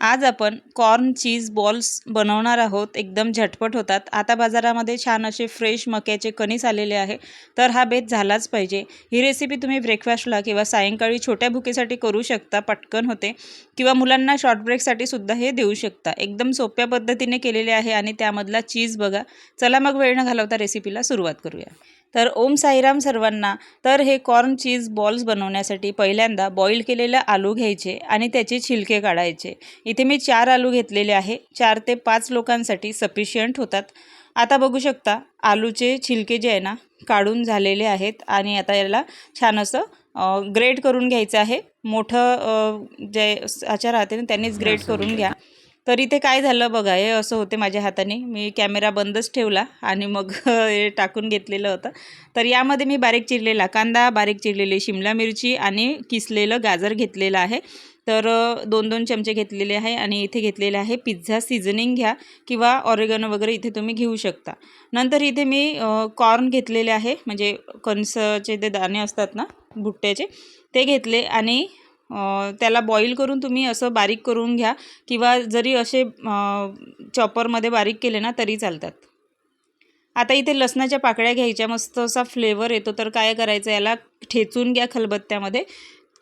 आज आपण कॉर्न चीज बॉल्स बनवणार आहोत. एकदम झटपट होतात. आता बाजारामध्ये छान असे फ्रेश मक्याचे कणीस आलेले आहे. तर हा बेत झालाच पाहिजे. ही रेसिपी तुम्ही ब्रेकफास्टला किंवा सायंकाळी छोट्या भुकेसाठी करू शकता पटकन होते. किंवा मुलांना शॉर्ट ब्रेकसाठी सुद्धा हे देऊ शकता. एकदम सोप्या पद्धतीने केलेले आहे आणि त्यामधला चीज बघा. चला मग वेळ न घालवता रेसिपीला सुरुवात करूया. तर ओम साईराम सर्वांना. तर हे कॉर्न चीज बॉल्स बनवण्यासाठी पहिल्यांदा बॉईल केलेलं आलू घ्यायचे आणि त्याचे छिलके काढायचे. इथे मी चार आलू घेतलेले आहे. चार ते पाच लोकांसाठी सफिशियंट होतात. आता बघू शकता आलूचे छिलके जे आहे ना काढून झालेले आहेत आणि आता याला छान असं ग्रेट करून घ्यायचं आहे. मोठं जे आचार राहते ना त्यांनीच ग्रेट करून घ्या. तर इथे काय झालं बघा हे असं होते माझ्या हाताने. मी कॅमेरा बंदच ठेवला आणि मग हे टाकून घेतलेलं होतं. तर यामध्ये मी बारीक चिरलेला कांदा बारीक चिरलेली शिमला मिरची आणि किसलेलं गाजर घेतलेलं आहे. तर दोन दोन चमचे घेतलेले आहे आणि इथे घेतलेले आहे पिझ्झा सिझनिंग घ्या किंवा ऑरेगन वगैरे इथे तुम्ही घेऊ शकता. नंतर इथे मी कॉर्न घेतलेले आहे म्हणजे कणसाचे ते दाणे असतात ना भुट्ट्याचे ते घेतले आणि त्याला बॉईल करून तुम्ही असं बारीक करून घ्या किंवा जरी असे चॉपरमध्ये बारीक केले ना तरी चालतात. आता इथे लसणाच्या पाकळ्या घ्यायच्या मस्त असा फ्लेवर येतो तर काय करायचं याला ठेचून घ्या खलबत्त्यामध्ये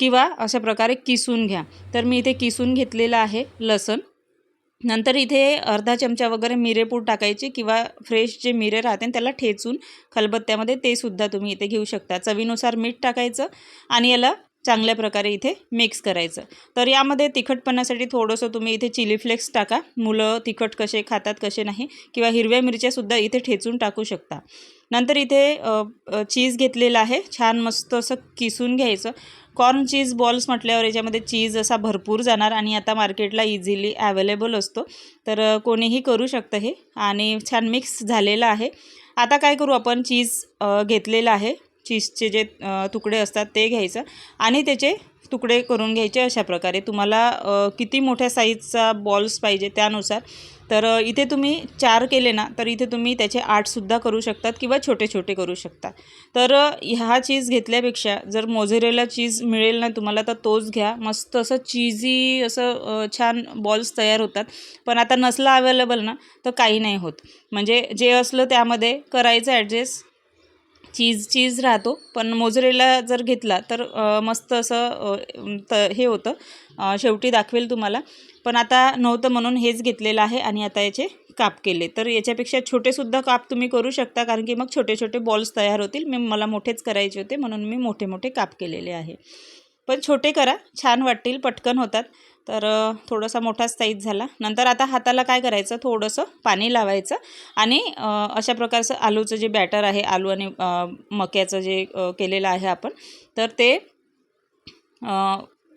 किंवा अशा प्रकारे किसून घ्या. तर मी इथे किसून घेतलेलं आहे लसण. नंतर इथे अर्धा चमचा वगैरे मिरेपूड टाकायचे किंवा फ्रेश जे मिरे राहते त्याला ठेचून खलबत्त्यामध्ये ते सुद्धा तुम्ही इथे घेऊ शकता. चवीनुसार मीठ टाकायचं आणि याला चांगल्या प्रकारे इथे मिक्स करायचं. तर यामध्ये तिखटपणासाठी थोडंसं तुम्ही इथे चिली फ्लेक्स टाका. मुलं तिखट कसे खातात कसे नाही किंवा हिरव्या मिरच्यासुद्धा इथे ठेचून टाकू शकता. नंतर इथे चीज घेतलेलं आहे. छान मस्त असं किसून घ्यायचं. कॉर्न चीज बॉल्स म्हटल्यावर याच्यामध्ये चीज असा भरपूर जाणार आणि आता मार्केटला इझिली ॲवेलेबल असतो. तर कोणीही करू शकतं हे. आणि छान मिक्स झालेलं आहे. आता काय करू आपण? चीज घेतलेलं आहे. चीजचे जे तुकडे असतात ते घ्यायचं आणि त्याचे तुकडे करून घ्यायचे अशा प्रकारे. तुम्हाला किती मोठ्या साईजचा बॉल्स पाहिजे त्यानुसार. तर इथे तुम्ही चार केले ना तर इथे तुम्ही त्याचे आठसुद्धा करू शकतात किंवा छोटे छोटे करू शकता तर ह्या चीज घेतल्यापेक्षा जर मोझेरेला चीज मिळेल ना तुम्हाला तर तोच घ्या. मस्त असं चीजी असं छान बॉल्स तयार होतात. पण आता नसला अवेलेबल ना तर काही नाही होत. म्हणजे जे असलं त्यामध्ये करायचं ॲडजस्ट चीज चीज राहतो. पण मोजरेला जर घेतला तर मस्त असं त हे होतं. शेवटी दाखवेल तुम्हाला. पण आता नव्हतं म्हणून हेच घेतलेलं आहे आणि आता याचे काप केले. तर याच्यापेक्षा छोटेसुद्धा काप तुम्ही करू शकता. कारण की मग छोटे छोटे बॉल्स तयार होतील. मी मला मोठेच करायचे होते म्हणून मी मोठे मोठे काप केलेले आहे. पण छोटे करा. छान वाटतील पटकन होतात. तर थोडासा मोठा साईज झाला. नंतर आता हाताला काय करायचं? थोडंसं पाणी लावायचं आणि अशा प्रकारचं आलूचं जे बॅटर आहे आलू आणि मक्याचं जे केलेलं आहे आपण तर ते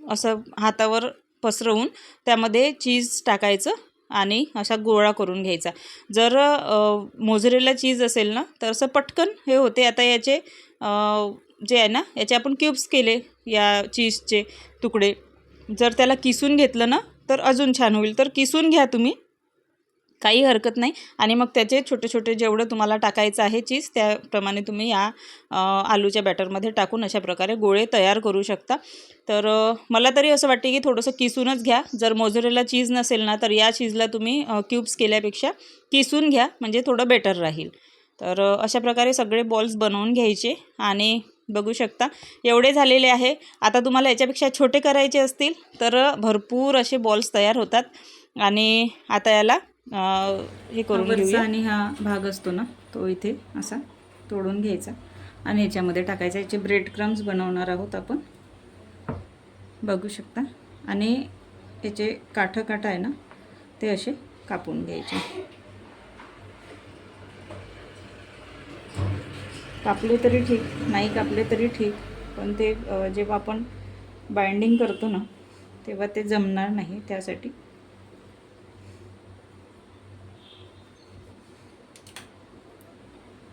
असं हातावर पसरवून त्यामध्ये चीज टाकायचं आणि असा गोळा करून घ्यायचा. जर मोजरेला चीज असेल ना तर असं पटकन हे होते. आता याचे जे आहे ना याचे आपण क्यूब्स केले या चीजचे तुकडे. जर त्याला किसून घेतलं ना तर अजून छान होईल. तर किसून घ्या तुम्ही. काही हरकत नाही. आणि मग त्याचे छोटे छोटे जेवढं तुम्हाला टाकायचं आहे चीज त्याप्रमाणे तुम्ही या आलूच्या बॅटरमध्ये टाकून अशा प्रकारे गोळे तयार करू शकता. तर मला तरी असं वाटते की थोडंसं किसूनच घ्या. जर मोजरेला चीज नसेल ना तर या चीजला तुम्ही क्यूब्स केल्यापेक्षा किसून घ्या म्हणजे थोडं बेटर राहील. तर अशा प्रकारे सगळे बॉल्स बनवून घ्यायचे. आणि बघू शकता. एवढे झालेले आहे. आता तुम्हाला याच्यापेक्षा छोटे करायचे असतील तर भरपूर असे बॉल्स तयार होतात. आणि आता याला हे करून आणि हा भाग असतो ना तो इथे असा तोडून घ्यायचा. आणि याच्यामध्ये टाकायचा. याचे ब्रेड क्रम्स बनवणार आहोत आपण. बघू शकता. आणि याचे काठं काठं आहे ना ते असे कापून घ्यायचे. कापले तरी ठीक नाही कापले तरी ठीक पण ते जेव्हा आपण बाइंडिंग करतो ना तेव्हा ते जमणार नाही त्यासाठी.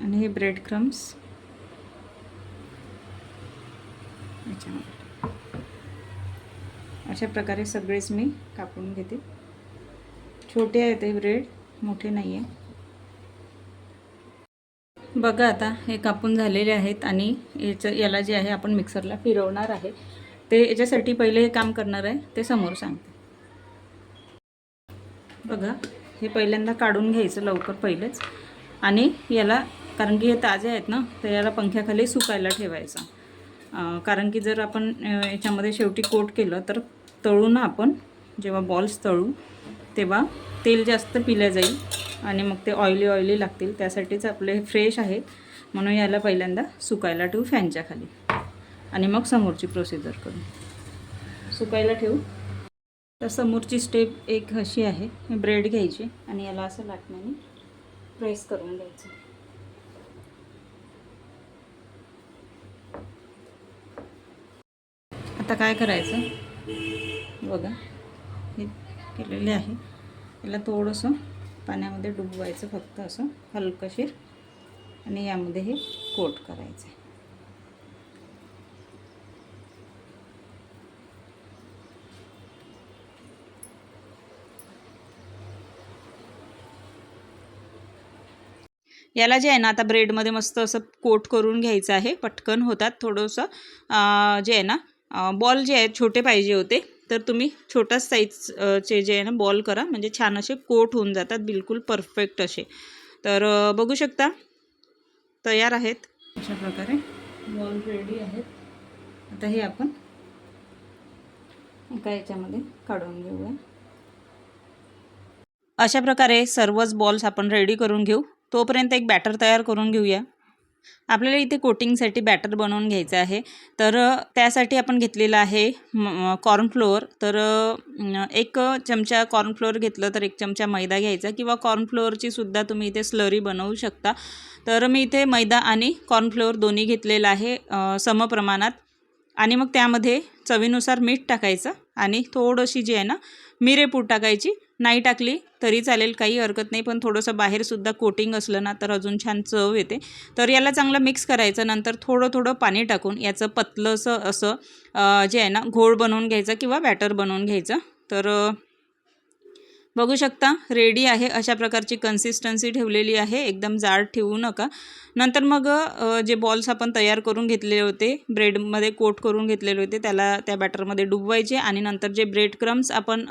आणि हे ब्रेड क्रम्स याच्यामध्ये. अशा प्रकारे सगळेच मी कापून घेते. छोटे आहेत ते ब्रेड मोठे नाही आहे बघा आता हे कापून झालेले आहेत आणि याचं याला जे आहे आपण मिक्सरला फिरवणार आहे. ते याच्यासाठी पहिले हे काम करणार आहे ते समोर सांगते. बघा हे पहिल्यांदा काढून घ्यायचं लवकर पहिलेच. आणि याला कारण की हे ताजे आहेत ना तर याला पंख्याखाली सुकायला ठेवायचं. कारण की जर आपण याच्यामध्ये शेवटी कोट केलं तर तळू ना आपण जेव्हा बॉल्स तळू तेव्हा तेल जास्त पिल्या जाईल. आणि मग ते ऑइली ऑइली लागतील. त्यासाठीच आपले हे फ्रेश आहेत. म्हणून याला पहिल्यांदा सुकायला ठेवू फॅनच्या खाली. आणि मग समोरची प्रोसिजर करू. सुकायला ठेवू. तर समोरची स्टेप एक अशी आहे. ब्रेड घ्यायची आणि याला असं लाटण्याने प्रेस करून घ्यायचं. आता काय करायचं? बघा. हे केलेले आहे. याला थोडंसं पाण्यामध्ये डुबवायचं फक्त असं हलकशीर. आणि यामध्ये हे कोट करायचं आहे याला जे आहे ना आता ब्रेडमध्ये मस्त असं कोट करून घ्यायचं आहे. पटकन होतात थोडंसं. जे आहे ना बॉल जे आहेत छोटे पाहिजे होते. तर तुम्ही छोटा साईजचे जे आहे ना बॉल करा. म्हणजे छान असे कोट होऊन जातात. बिलकुल परफेक्ट असे. तर बघू शकता. तयार आहेत. अशा प्रकारे बॉल रेडी आहेत. आता हे आपण एका याच्यामध्ये काढून घेऊया. अशा प्रकारे सर्वच बॉल्स आपण रेडी करून घेऊ. तोपर्यंत एक बॅटर तयार करून घेऊया. आपल्याला इथे कोटिंगसाठी बॅटर बनवून घ्यायचं आहे. तर त्यासाठी आपण घेतलेलं आहे कॉर्नफ्लोअर. तर एक चमचा कॉर्नफ्लोअर घेतलं तर एक चमचा मैदा घ्यायचा किंवा कॉर्नफ्लोअरची सुद्धा तुम्ही इथे स्लरी बनवू शकता. तर मी इथे मैदा आणि कॉर्नफ्लोअर दोन्ही घेतलेलं आहे समप्रमाणात आणि मग त्यामध्ये चवीनुसार मीठ टाकायचं आणि थोडीशी जी आहे ना मिरेपूड टाकायची. नाही टाकली तरी चालेल काही हरकत नाही. पण थोडंसं बाहेरसुद्धा कोटिंग असलं ना तर अजून छान चव येते. तर याला चांगलं मिक्स करायचं नंतर थोडं थोडं पाणी टाकून याचं पतलंसं असं जे आहे ना घोळ बनवून घ्यायचं किंवा बॅटर बनवून घ्यायचं. तर बघू शकता रेडी आहे अशा प्रकारची कन्सिस्टन्सी ठेवलेली आहे. एकदम जाड ठेवू नका. नंतर मग जे बॉल्स आपण तयार करून घेतलेले होते ब्रेडमध्ये कोट करून घेतलेले होते त्याला त्या बॅटरमध्ये डुबवायचे आणि नंतर जे ब्रेड क्रम्स आपण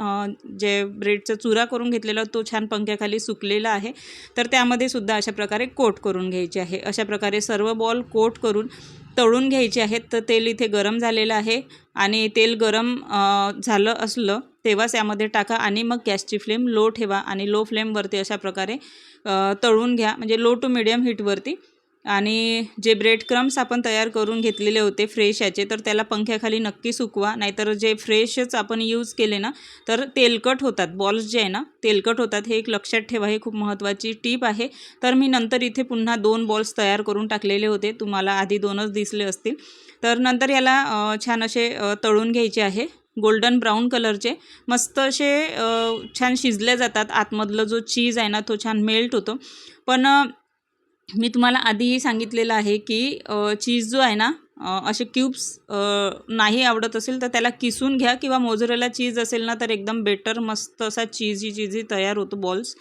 जे ब्रेडचा चुरा करून घेतलेला तो छान पंख्याखाली सुकलेला आहे. तर त्यामध्ये सुद्धा अशा प्रकारे कोट करून घ्यायचे आहे. अशा प्रकारे सर्व बॉल कोट करून तळून घ्यायचे आहेत तर तेल इथे गरम झालेलं आहे. आणि तेल गरम झालं असलं तेव्हाच यामध्ये टाका आणि मग गॅसची फ्लेम लो ठेवा आणि लो फ्लेमवरती अशा प्रकारे तळून घ्या. म्हणजे लो टू मिडियम हीटवरती. आणि जे ब्रेड क्रम्स आपण तयार करून घेतलेले होते फ्रेश याचे तर त्याला पंख्याखाली नक्की सुकवा. नाहीतर जे फ्रेशच आपण यूज केले ना तर तेलकट होतात. बॉल्स जे आहे ना तेलकट होतात. हे एक लक्षात ठेवा हे खूप महत्त्वाची टीप आहे. तर मी नंतर इथे पुन्हा दोन बॉल्स तयार करून टाकलेले होते. तुम्हाला आधी दोनच दिसले असतील. तर नंतर याला छान असे तळून घ्यायचे आहे. गोल्डन ब्राऊन कलरचे मस्त असे छान शिजले जातात. आतमधलं जो चीज आहे ना तो छान मेल्ट होतो. पण मी तुम्हाला आधीही सांगितलेलं आहे की चीज जो आहे ना असे क्यूब्स नाही आवडत असेल तर त्याला किसून घ्या किंवा मोजरेला चीज असेल ना तर एकदम बेटर मस्त असा चीजी चीजी तयार होतो बॉल्स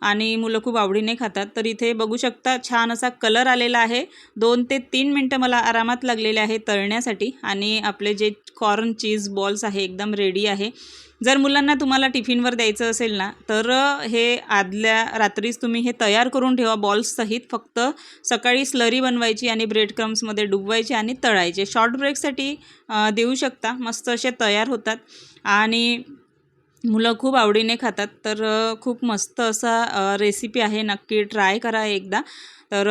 आणि मुलं खूप आवडीने खातात. तर इथे बघू शकता छान असा कलर आलेला आहे. दोन ते तीन मिनटं मला आरामात लागलेले आहे तळण्यासाठी. आणि आपले जे कॉर्न चीज बॉल्स आहे एकदम रेडी आहे. जर मुलांना तुम्हाला टिफिनवर द्यायचं असेल ना तर हे आदल्या रात्रीच तुम्ही हे तयार करून ठेवा बॉल्ससहित फक्त सकाळी स्लरी बनवायची आणि ब्रेड क्रम्समध्ये डुबवायची आणि तळायचे. शॉर्ट ब्रेकसाठी देऊ शकता. मस्त असे तयार होतात. आणि मुलं खूप आवडीने खातात तर खूप मस्त असा रेसिपी आहे. नक्की ट्राय करा एकदा. तर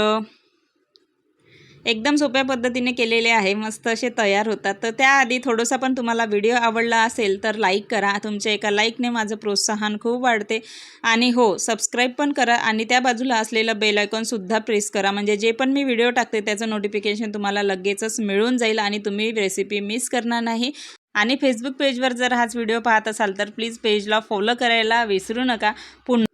एकदम सोप्या पद्धतीने केलेले आहे. मस्त असे तयार होतात. तर त्याआधी थोडंसं पण तुम्हाला व्हिडिओ आवडला असेल तर लाईक करा. तुमच्या एका लाईकने माझं प्रोत्साहन खूप वाढते. आणि हो सबस्क्राईब पण करा. आणि त्या बाजूला असलेलं बेल आयकॉनसुद्धा प्रेस करा. म्हणजे जे पण मी व्हिडिओ टाकते त्याचं नोटिफिकेशन तुम्हाला लगेचच मिळून जाईल आणि तुम्ही रेसिपी मिस करणार नाही. आणि फेसबुक पेजवर जर हाच व्हिडिओ पाहत असाल तर प्लीज पेजला फॉलो करायला विसरू नका. पुन्हा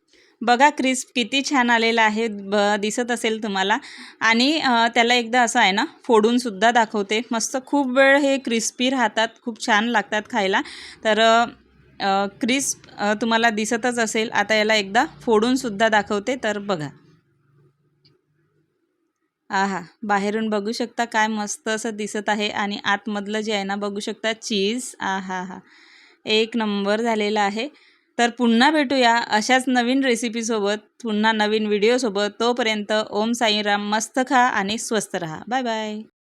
बघा क्रिस्प किती छान आलेला आहे ब दिसत असेल तुम्हाला. आणि त्याला एकदा असं आहे ना फोडूनसुद्धा दाखवते. मस्त खूप वेळ हे क्रिस्पी राहतात खूप छान लागतात खायला. तर क्रिस्प तुम्हाला दिसतच असेल. आता याला एकदा फोडूनसुद्धा दाखवते तर बघा. आहा बाहेरून बघू शकता काय मस्त असं दिसत आहे आणि आतमधलं जे आहे ना बघू शकता चीज. आहा हा एक नंबर झालेला आहे. तर पुन्हा भेटूया अशाच नवीन रेसिपीसोबत पुन्हा नवीन व्हिडिओसोबत तोपर्यंत ओम साईराम मस्त खा आणि स्वस्त रहा. Bye bye